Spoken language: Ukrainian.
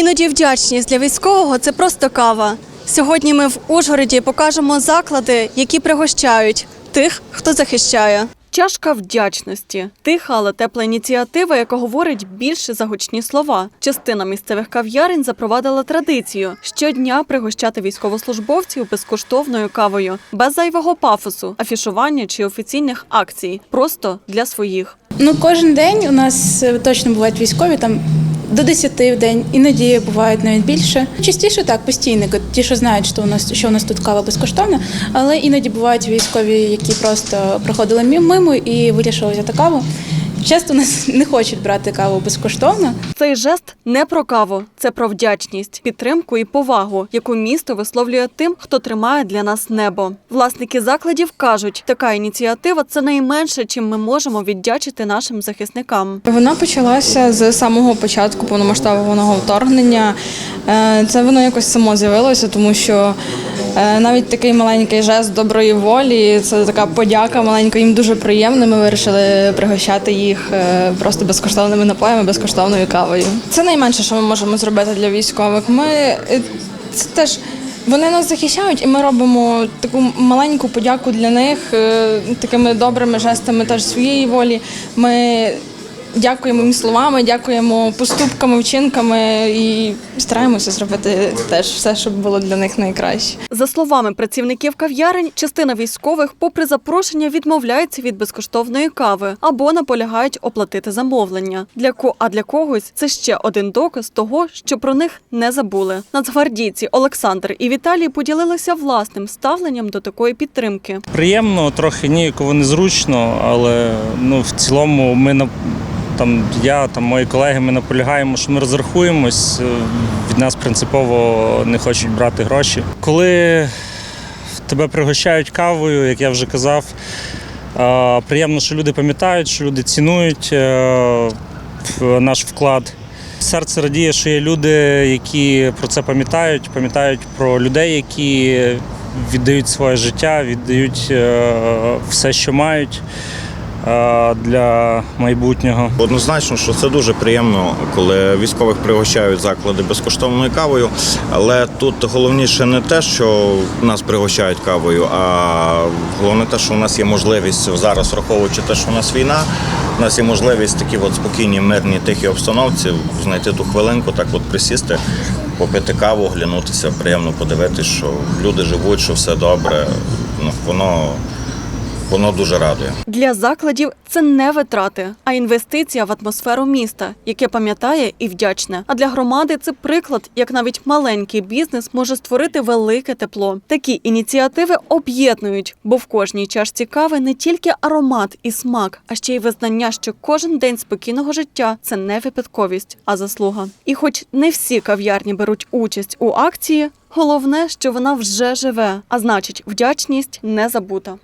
Іноді вдячність для військового це просто кава. Сьогодні ми в Ужгороді покажемо заклади, які пригощають тих, хто захищає. Чашка вдячності тиха, але тепла ініціатива, яка говорить більше за гучні слова. Частина місцевих кав'ярень запровадила традицію щодня пригощати військовослужбовців безкоштовною кавою, без зайвого пафосу, афішування чи офіційних акцій, просто для своїх. Ну, кожен день у нас е, точно бувають військові там. До 10 в день, іноді бувають навіть більше. Частіше так, постійно, ті, що знають, що у нас що у нас тут кава безкоштовна, але іноді бувають військові, які просто проходили мимо і вирішили взяти каву. Часто нас не хочуть брати каву безкоштовно. Цей жест не про каву, це про вдячність, підтримку і повагу, яку місто висловлює тим, хто тримає для нас небо. Власники закладів кажуть, така ініціатива це найменше, чим ми можемо віддячити нашим захисникам. Вона почалася з самого початку повномасштабного вторгнення. Е, Це воно якось само з'явилося, тому що навіть такий маленький жест доброї волі, це така подяка маленька, їм дуже приємно. Ми вирішили пригощати їх е, просто безкоштовними напоями, безкоштовною кавою. Це найменше, що ми можемо зробити для військових. Ми е, це теж. Вони нас захищають, і ми робимо таку маленьку подяку для них е, такими добрими жестами теж своєї волі. Ми дякуємо їм словами, дякуємо поступками, вчинками і стараємося зробити теж все, щоб було для них найкраще. За словами працівників кав'ярень, частина військових, попри запрошення, відмовляється від безкоштовної кави або наполягають оплатити замовлення. Для ко а для когось це ще один доказ того, що про них не забули. Нацгвардійці Олександр і Віталій поділилися власним ставленням до такої підтримки. Приємно, трохи ніяково незручно, але ну, в цілому ми на там я там мої колеги ми наполягаємо, що ми розрахуємось. е, Від нас принципово не хочуть брати гроші. Коли тебе пригощають кавою, як я вже казав, е, приємно, що люди пам'ятають, що люди цінують е, наш вклад. Серце радіє, що є люди, які про це пам'ятають, пам'ятають про людей, які віддають своє життя, віддають все, що мають для майбутнього. Однозначно, що це дуже приємно, коли військових пригощають заклади безкоштовною кавою. Але тут головніше не те, що нас пригощають кавою, а головне те, що у нас є можливість зараз, враховуючи те, що у нас війна, у нас є можливість такі от спокійні, мирні, тихі обстановці знайти ту хвилинку, так от присісти, попити каву, оглянутися, приємно подивитися, що люди живуть, що все добре. Ну, воно, воно дуже радує. Для закладів це не витрати, а інвестиція в атмосферу міста, яке пам'ятає і вдячне. А для громади це приклад, як навіть маленький бізнес може створити велике тепло. Такі ініціативи об'єднують, бо в кожній чашці кави не тільки аромат і смак, а ще й визнання, що кожен день спокійного життя це не випадковість, а заслуга. І, хоч не всі кав'ярні беруть участь у акції, головне, що вона вже живе, а значить, вдячність не забута.